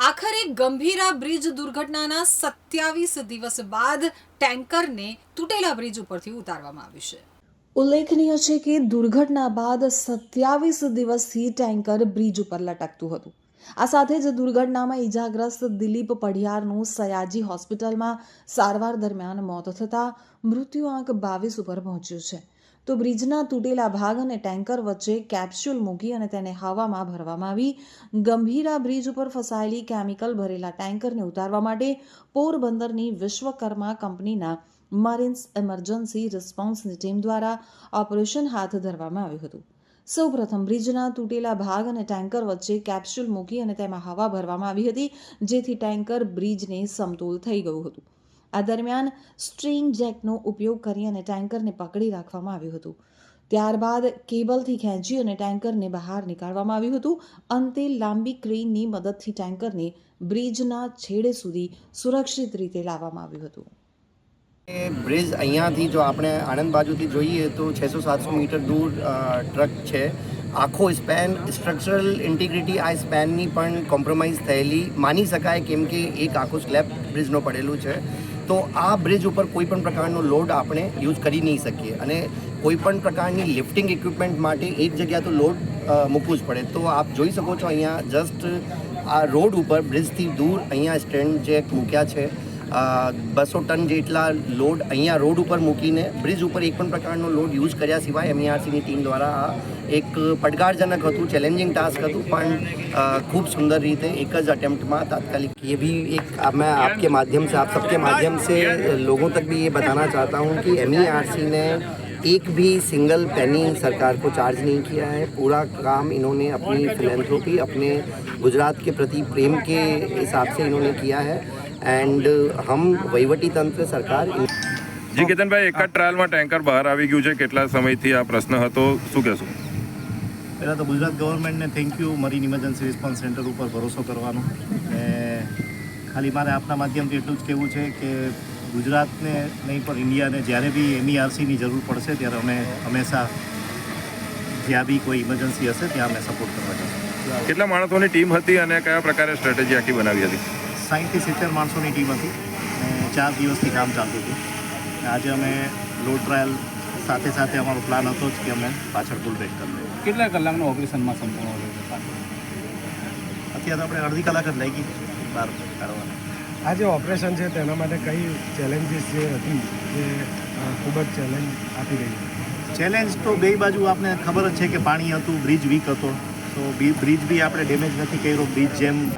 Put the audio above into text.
આખરે ગંભીરા બ્રિજ દુર્ઘટનાના સત્યાવીસ દિવસ બાદ ટેન્કરને તૂટેલા બ્રિજ ઉપરથી ઉતારવામાં આવ્યું છે. ઉલ્લેખનીય છે કે દુર્ઘટના બાદ સત્યાવીસ દિવસથી ટેન્કર બ્રિજ ઉપર લટકતું હતું. આ સાથે જ દુર્ઘટનામાં ઈજાગ્રસ્ત દિલીપ પઢિયારનું સયાજી હોસ્પિટલમાં સારવાર દરમિયાન મોત થતાં મૃત્યુઆંક બાવીસ ઉપર પહોંચ્યું છે. તો બ્રિજના તૂટેલા ભાગ અને ટેન્કર વચ્ચે કેપ્સ્યુલ મૂકી અને તેને હવામાં ભરવામાં આવી. ગંભીરા બ્રિજ ઉપર ફસાયેલી કેમિકલ ભરેલા ટેન્કરને ઉતારવા માટે પોરબંદરની વિશ્વકર્મા કંપનીના મરીન્સ એમરજન્સી રિસ્પોન્સની ટીમ દ્વારા ઓપરેશન હાથ ધરવામાં આવ્યું હતું. સૌપ્રથમ બ્રિજના તૂટેલા ભાગ અને ટેન્કર વચ્ચે કેપ્સ્યુલ મૂકી અને તેમાં હવા ભરવામાં આવી હતી, જેથી ટેન્કર બ્રિજને સમતોલ થઈ ગયું હતું. આ દરમિયાન સ્ટ્રીંગ જેકનો ઉપયોગ કરી અને ટેન્કરને પકડી રાખવામાં આવ્યું હતું. ત્યારબાદ કેબલથી ખેંચી અને ટેન્કરને બહાર નીકાળવામાં આવ્યું હતું. અંતે લાંબી ક્રેનની મદદથી ટેન્કરને બ્રિજના છેડે સુધી સુરક્ષિત રીતે લાવવામાં આવ્યું હતું. બ્રિજ અહીંયાથી જો આપણે આણંદ બાજુથી જોઈએ તો છસો સાતસો મીટર દૂર ટ્રક છે. આખો સ્પેન, સ્ટ્રક્ચરલ ઇન્ટિગ્રિટી આ સ્પેનની પણ કોમ્પ્રોમાઇઝ થયેલી. માની શકાય કેમ કે એક આખો સ્લેબ બ્રિજનો પડેલું છે. તો આ બ્રિજ ઉપર કોઈ પણ પ્રકારનો લોડ આપણે યુઝ કરી નહીં શકીએ. અને કોઈ પણ પ્રકારની લિફ્ટિંગ ઇક્વિપમેન્ટ માટે એક જગ્યા તો લોડ મૂકવું જ પડે. તો આપ જોઈ શકો છો અહીંયા જસ્ટ આ રોડ ઉપર બ્રિજથી દૂર અહીંયા સ્ટેન્ડ જે મૂક્યા છે. બસો ટન જેટલા લોડ અહીંયા રોડ ઉપર મૂકીને બ્રિજ ઉપર એક પણ પ્રકારનો લોડ યુઝ કર્યા સિવાય એમઈઆરસીની ટીમ દ્વારા આ એક પડકારજનક હતું ચેલેન્જિંગ ટાસ્ક હતું પણ અ, ખૂબ સુંદર રીતે એક જ અટેમ્પ્ટમાં तात्कालिक ये भी एक अब मैं आपके माध्यम से आप सबके माध्यम से लोगों तक भी ये बताना चाहता हूँ कि एम ने एक भी सिंगल पेनी सरकार को चार्ज नहीं किया है पूरा काम इन्होंने अपनी फिलेंथ्रोपी अपने गुजरात के प्रति प्रेम के हिसाब से इन्होंने किया है એન્ડ હમ વહીવટી તંત્ર સરકાર જી કેતનભાઈ એક જ ટ્રાયલમાં ટેન્કર બહાર આવી ગયું છે. કેટલા સમયથી આ પ્રશ્ન હતો? શું કહેશો? પહેલાં તો Gujarat ગવર્મેન્ટને thank you marine emergency response centre ઉપર ભરોસો કરવાનો. ને ખાલી મારે આપના માધ્યમથી એટલું જ કહેવું છે કે ગુજરાતને નહીં પણ ઇન્ડિયાને જ્યારે બી એમઈઆરસીની જરૂર પડશે ત્યારે અમે હંમેશા જ્યાં બી કોઈ ઇમરજન્સી હશે ત્યાં અમે સપોર્ટ કરવા જશું કેટલા માણસોની ટીમ હતી અને કયા પ્રકારે સ્ટ્રેટેજી આખી બનાવી હતી? સાહીઠથી સિત્તેર માણસોની ટીમ હતી અને ચાર દિવસથી કામ ચાલતું હતું. આજે અમે લોડ ટ્રાયલ સાથે સાથે અમારો પ્લાન હતો જ કે અમે પાછળ ફૂલ બેક કરી દઈએ. કેટલા કલાકનું ઓપરેશનમાં સંપૂર્ણ અત્યારે આપણે અડધી કલાક જ લાગી બહાર કાઢવાના. આ જે ઓપરેશન છે તેના માટે કઈ ચેલેન્જીસ જે હતી જે ખૂબ જ ચેલેન્જ આપી રહી છે? ચેલેન્જ તો બે બાજુ આપને ખબર જ છે કે પાણી હતું બ્રિજ વીક હતો. તો બી બ્રિજ બી આપણે ડેમેજ નથી કર્યો બ્રિજ જેમ